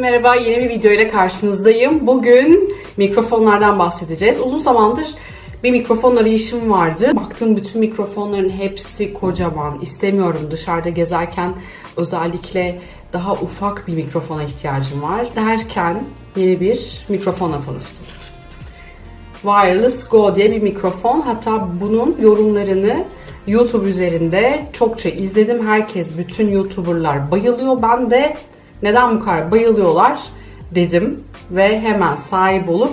merhaba. Yeni bir video ile karşınızdayım. Bugün mikrofonlardan bahsedeceğiz. Uzun zamandır bir mikrofon arayışım vardı. Baktım bütün mikrofonların hepsi kocaman. İstemiyorum dışarıda gezerken özellikle daha ufak bir mikrofona ihtiyacım var. Derken yeni bir mikrofonla tanıştım. Wireless Go diye bir mikrofon. Hatta bunun yorumlarını YouTube üzerinde çokça izledim. Herkes, bütün YouTuber'lar bayılıyor. Ben de neden bu kadar bayılıyorlar dedim ve hemen sahip olup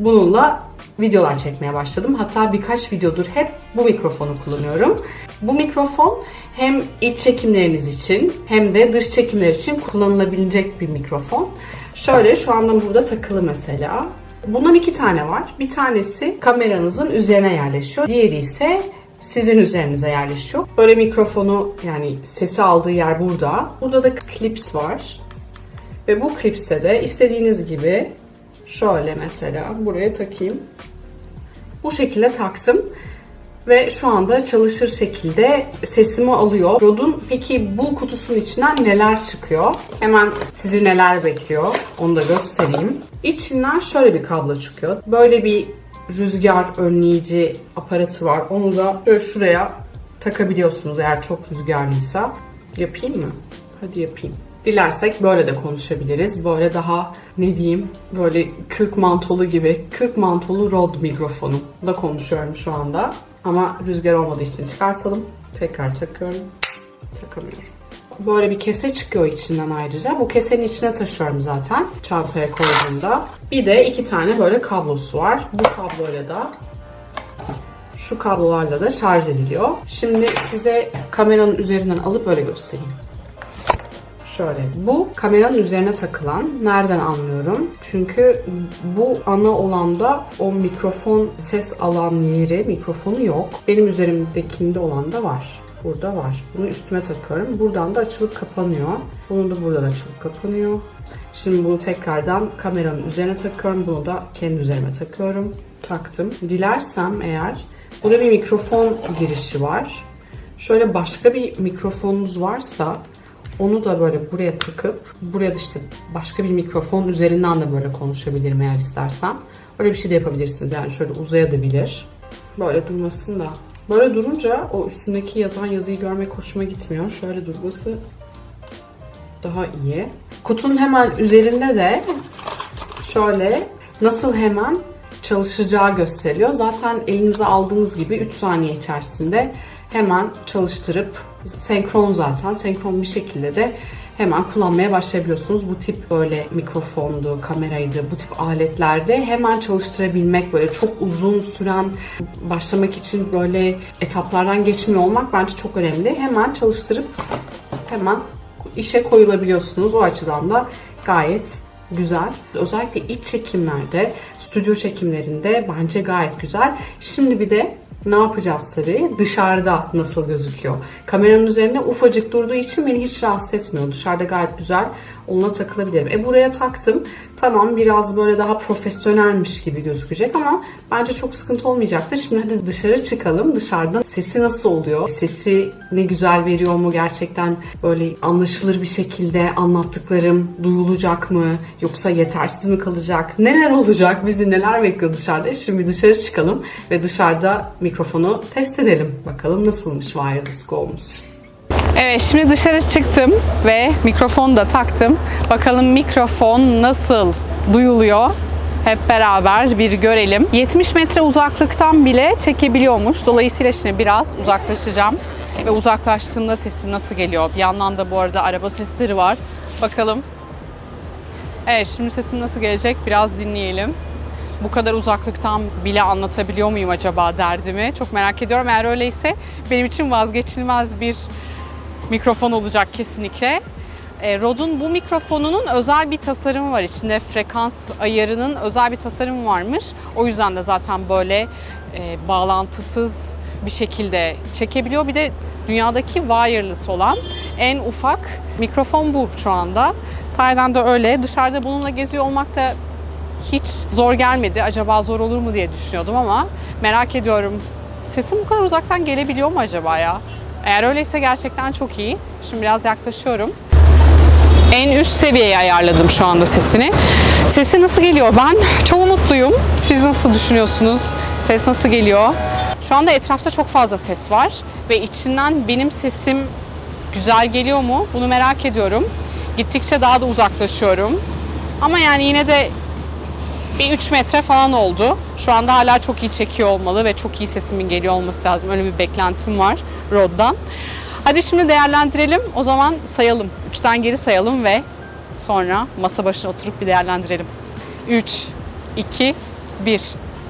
bununla videolar çekmeye başladım. Hatta birkaç videodur hep bu mikrofonu kullanıyorum. Bu mikrofon hem iç çekimleriniz için hem de dış çekimler için kullanılabilecek bir mikrofon. Şöyle şu anda burada takılı mesela. Bundan iki tane var. Bir tanesi kameranızın üzerine yerleşiyor. Diğeri ise sizin üzerinize yerleşiyor. Böyle mikrofonu yani sesi aldığı yer burada. Burada da klips var. Ve bu klipse de istediğiniz gibi şöyle mesela buraya takayım. Bu şekilde taktım. Ve şu anda çalışır şekilde sesimi alıyor. Rod'un peki bu kutusunun içinden neler çıkıyor? Hemen sizi neler bekliyor onu da göstereyim. İçinden şöyle bir kablo çıkıyor. Böyle bir rüzgar önleyici aparatı var. Onu da şuraya takabiliyorsunuz eğer çok rüzgarlıysa. Yapayım mı? Hadi yapayım. Dilersek böyle de konuşabiliriz. Böyle daha ne diyeyim böyle kürk mantolu gibi kürk mantolu Rode mikrofonu da konuşuyorum şu anda. Ama rüzgar olmadığı için çıkartalım. Tekrar takıyorum. Takamıyorum. Böyle bir kese çıkıyor içinden ayrıca. Bu kesenin içine taşıyorum zaten çantaya koyduğumda. Bir de iki tane böyle kablosu var. Bu kabloyla da şu kablolarla da şarj ediliyor. Şimdi size kameranın üzerinden alıp öyle göstereyim. Şöyle, bu kameranın üzerine takılan. Nereden anlıyorum? Çünkü bu ana olanda o mikrofon ses alan yeri, mikrofonu yok. Benim üzerimdekinde olan da var. Burada var. Bunu üstüme takıyorum. Buradan da açılıp kapanıyor. Bunun da burada da açılıp kapanıyor. Şimdi bunu tekrardan kameranın üzerine takıyorum. Bunu da kendi üzerime takıyorum. Taktım. Dilersem eğer burada bir mikrofon girişi var. Şöyle başka bir mikrofonunuz varsa onu da böyle buraya takıp buraya da işte başka bir mikrofon üzerinden de böyle konuşabilirim eğer istersem. Öyle bir şey de yapabilirsiniz yani şöyle uzayabilir. Böyle durmasın da. Böyle durunca o üstündeki yazan yazıyı görmek hoşuma gitmiyor. Şöyle durması daha iyi. Kutunun hemen üzerinde de şöyle nasıl hemen çalışacağı gösteriliyor. Zaten elinize aldığınız gibi 3 saniye içerisinde hemen çalıştırıp senkron zaten senkron bir şekilde de hemen kullanmaya başlayabiliyorsunuz. Bu tip böyle mikrofondu, kameraydı, bu tip aletlerde hemen çalıştırabilmek böyle çok uzun süren başlamak için böyle etaplardan geçmiyor olmak bence çok önemli. Hemen çalıştırıp hemen işe koyulabiliyorsunuz. O açıdan da gayet güzel. Özellikle iç çekimlerde, stüdyo çekimlerinde bence gayet güzel. Şimdi bir de ne yapacağız tabii? Dışarıda nasıl gözüküyor? Kameranın üzerinde ufacık durduğu için beni hiç rahatsız etmiyor. Dışarıda gayet güzel onunla takılabilirim. E buraya taktım. Tamam biraz böyle daha profesyonelmiş gibi gözükecek ama bence çok sıkıntı olmayacaktır. Şimdi hadi dışarı çıkalım. Dışarıda sesi nasıl oluyor? Sesi ne güzel veriyor mu? Gerçekten böyle anlaşılır bir şekilde anlattıklarım duyulacak mı? Yoksa yetersiz mi kalacak? Neler olacak? Bizi neler bekliyor dışarıda? Şimdi dışarı çıkalım ve dışarıda mikrofonu test edelim. Bakalım nasılmış Wireless Go'muz. Evet şimdi dışarı çıktım ve mikrofonu da taktım. Bakalım mikrofon nasıl duyuluyor? Hep beraber bir görelim. 70 metre uzaklıktan bile çekebiliyormuş. Dolayısıyla şimdi biraz uzaklaşacağım. Ve uzaklaştığımda sesim nasıl geliyor? Bir yandan da bu arada araba sesleri var. Bakalım. Evet şimdi sesim nasıl gelecek? Biraz dinleyelim. Bu kadar uzaklıktan bile anlatabiliyor muyum acaba derdimi? Çok merak ediyorum. Eğer öyleyse benim için vazgeçilmez bir mikrofon olacak kesinlikle. E, Rode'un bu mikrofonunun özel bir tasarımı var. İçinde frekans ayarının özel bir tasarımı varmış. O yüzden de zaten böyle e, bağlantısız bir şekilde çekebiliyor. Bir de dünyadaki wireless olan en ufak mikrofon bu şu anda. Sahiden de öyle. Dışarıda bununla geziyor olmak da hiç zor gelmedi. Acaba zor olur mu diye düşünüyordum ama merak ediyorum. Sesim bu kadar uzaktan gelebiliyor mu acaba ya? Eğer öyleyse gerçekten çok iyi. Şimdi biraz yaklaşıyorum. en üst seviyeye ayarladım şu anda sesini. Sesi nasıl geliyor? Ben çok mutluyum. Siz nasıl düşünüyorsunuz? Ses nasıl geliyor? Şu anda etrafta çok fazla ses var ve içinden benim sesim güzel geliyor mu? Bunu merak ediyorum. Gittikçe daha da uzaklaşıyorum. Ama yani yine de bir 3 metre falan oldu. Şu anda hala çok iyi çekiyor olmalı ve çok iyi sesimin geliyor olması lazım. Öyle bir beklentim var Rod'dan. Hadi şimdi değerlendirelim. O zaman sayalım. 3'ten geri sayalım ve sonra masa başına oturup bir değerlendirelim. 3, 2, 1.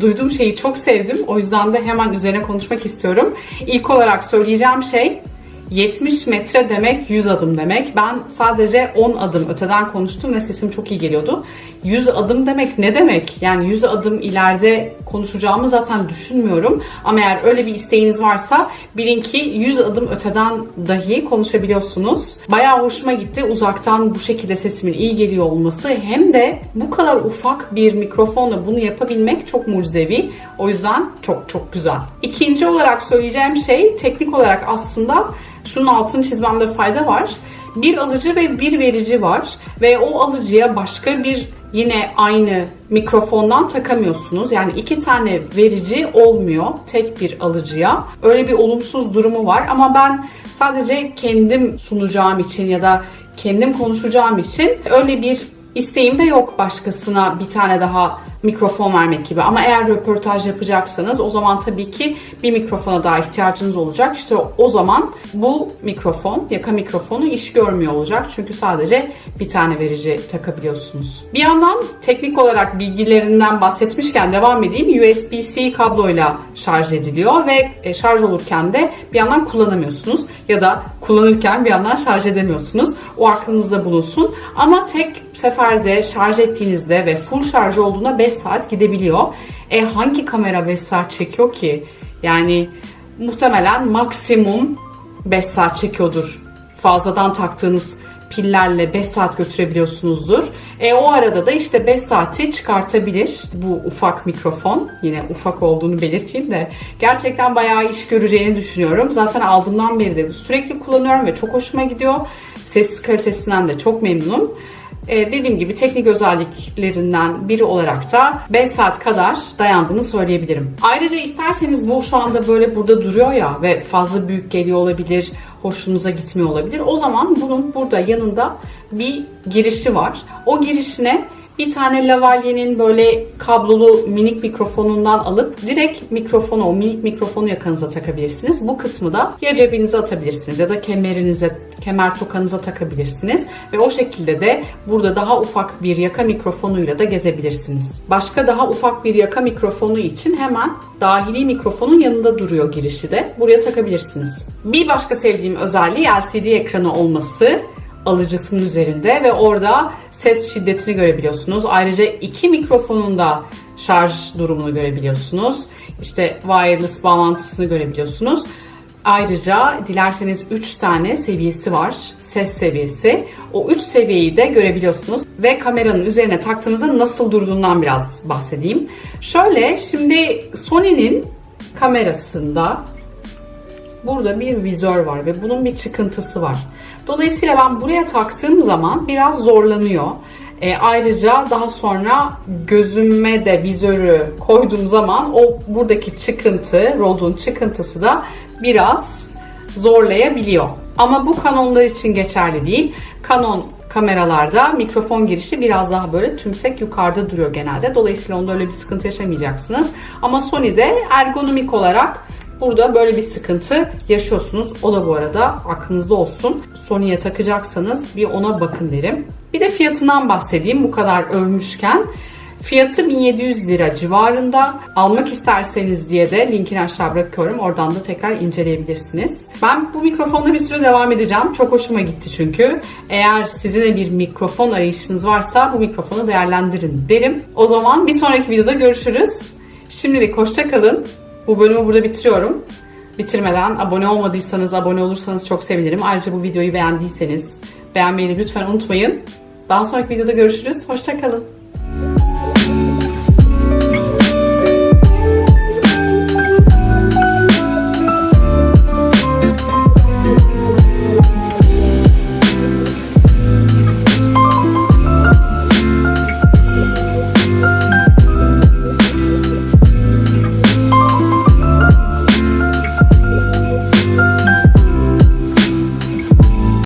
Duyduğum şeyi çok sevdim. O yüzden de hemen üzerine konuşmak istiyorum. İlk olarak söyleyeceğim şey 70 metre demek 100 adım demek. Ben sadece 10 adım öteden konuştum ve sesim çok iyi geliyordu. 100 adım demek ne demek? Yani 100 adım ileride konuşacağımı zaten düşünmüyorum. Ama eğer öyle bir isteğiniz varsa bilin ki 100 adım öteden dahi konuşabiliyorsunuz. Bayağı hoşuma gitti uzaktan bu şekilde sesimin iyi geliyor olması. Hem de bu kadar ufak bir mikrofonla bunu yapabilmek çok mucizevi. O yüzden çok çok güzel. İkinci olarak söyleyeceğim şey teknik olarak aslında şunun altını çizmemde fayda var. Bir alıcı ve bir verici var ve o alıcıya başka bir yine aynı mikrofondan takamıyorsunuz. Yani iki tane verici olmuyor tek bir alıcıya. Öyle bir olumsuz durumu var ama ben sadece kendim sunacağım için ya da kendim konuşacağım için öyle bir isteğim de yok başkasına bir tane daha mikrofon vermek gibi. Ama eğer röportaj yapacaksanız o zaman tabii ki bir mikrofona daha ihtiyacınız olacak. İşte o zaman bu mikrofon, yaka mikrofonu iş görmüyor olacak. Çünkü sadece bir tane verici takabiliyorsunuz. Bir yandan teknik olarak bilgilerinden bahsetmişken devam edeyim. USB-C kabloyla şarj ediliyor ve e, şarj olurken de bir yandan kullanamıyorsunuz. Ya da kullanırken bir yandan şarj edemiyorsunuz. O aklınızda bulunsun. Ama tek seferde şarj ettiğinizde ve full şarj olduğunda 5 saat gidebiliyor. E hangi kamera 5 saat çekiyor ki? Yani muhtemelen maksimum 5 saat çekiyordur. Fazladan taktığınız pillerle 5 saat götürebiliyorsunuzdur. E o arada da işte 5 saati çıkartabilir bu ufak mikrofon. Yine ufak olduğunu belirteyim de gerçekten bayağı iş göreceğini düşünüyorum. Zaten aldığımdan beri de sürekli kullanıyorum ve çok hoşuma gidiyor. Ses kalitesinden de çok memnunum. Ee, dediğim gibi teknik özelliklerinden biri olarak da 5 saat kadar dayandığını söyleyebilirim. Ayrıca isterseniz bu şu anda böyle burada duruyor ya ve fazla büyük geliyor olabilir, hoşunuza gitmiyor olabilir. O zaman bunun burada yanında bir girişi var. O girişine bir tane lavalyenin böyle kablolu minik mikrofonundan alıp direkt mikrofonu, o minik mikrofonu yakanıza takabilirsiniz. Bu kısmı da ya cebinize atabilirsiniz ya da kemerinize, kemer tokanıza takabilirsiniz. Ve o şekilde de burada daha ufak bir yaka mikrofonuyla da gezebilirsiniz. Başka daha ufak bir yaka mikrofonu için hemen dahili mikrofonun yanında duruyor girişi de. Buraya takabilirsiniz. Bir başka sevdiğim özelliği LCD ekranı olması alıcısının üzerinde ve orada ses şiddetini görebiliyorsunuz. Ayrıca iki mikrofonun da şarj durumunu görebiliyorsunuz. İşte wireless bağlantısını görebiliyorsunuz. Ayrıca dilerseniz 3 tane seviyesi var. Ses seviyesi. O 3 seviyeyi de görebiliyorsunuz. Ve kameranın üzerine taktığınızda nasıl durduğundan biraz bahsedeyim. Şöyle şimdi Sony'nin kamerasında burada bir vizör var ve bunun bir çıkıntısı var. Dolayısıyla ben buraya taktığım zaman biraz zorlanıyor. E, ayrıca daha sonra gözüme de vizörü koyduğum zaman o buradaki çıkıntı, Rode'un çıkıntısı da biraz zorlayabiliyor. Ama bu Canon'lar için geçerli değil. Canon kameralarda mikrofon girişi biraz daha böyle tümsek yukarıda duruyor genelde. Dolayısıyla onda öyle bir sıkıntı yaşamayacaksınız. Ama Sony'de ergonomik olarak Burada böyle bir sıkıntı yaşıyorsunuz. O da bu arada aklınızda olsun. Sony'ye takacaksanız bir ona bakın derim. Bir de fiyatından bahsedeyim bu kadar övmüşken. Fiyatı 1700 lira civarında. Almak isterseniz diye de linkini aşağı bırakıyorum. Oradan da tekrar inceleyebilirsiniz. Ben bu mikrofonla bir süre devam edeceğim. Çok hoşuma gitti çünkü. Eğer sizin de bir mikrofon arayışınız varsa bu mikrofonu değerlendirin derim. O zaman bir sonraki videoda görüşürüz. Şimdilik hoşçakalın. Bu bölümü burada bitiriyorum. Bitirmeden abone olmadıysanız, abone olursanız çok sevinirim. Ayrıca bu videoyu beğendiyseniz beğenmeyi lütfen unutmayın. Daha sonraki videoda görüşürüz. Hoşçakalın.